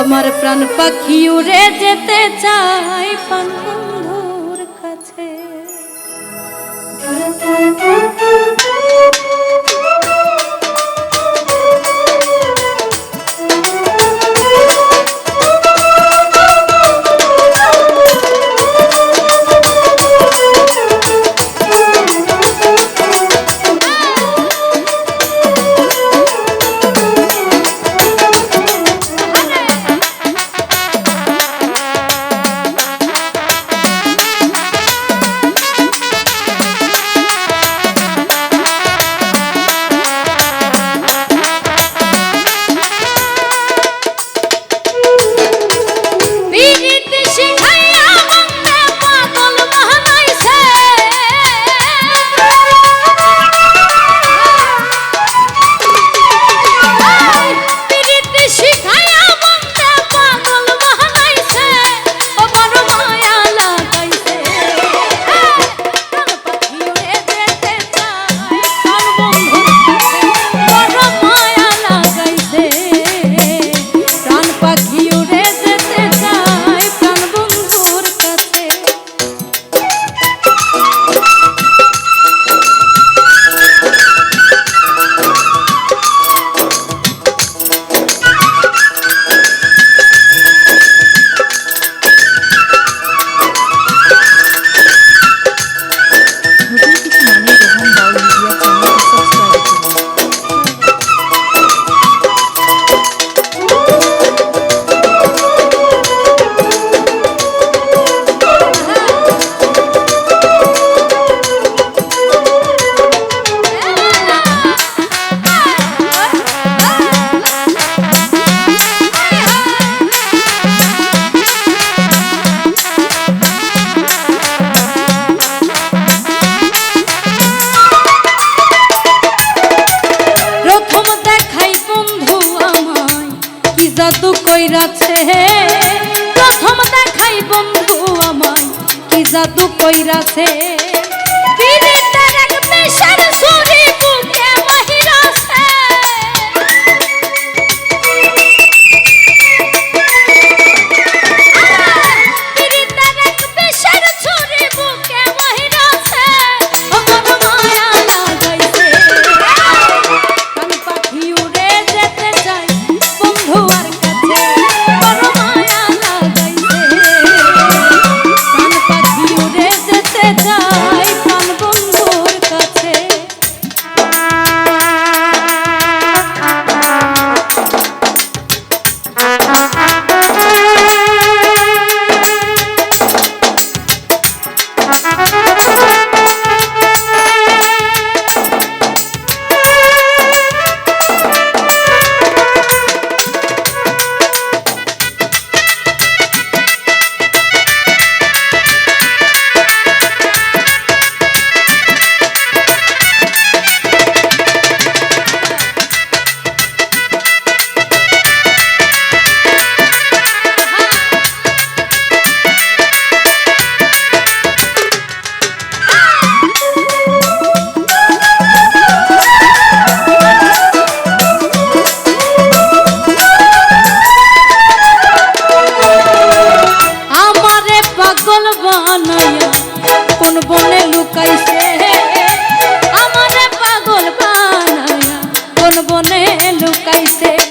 আমার প্রাণ পাখি উড়ে যেতে চাই প্রাণ বন্ধুর কাছে। কাছে কোন বনে লুকাইছে।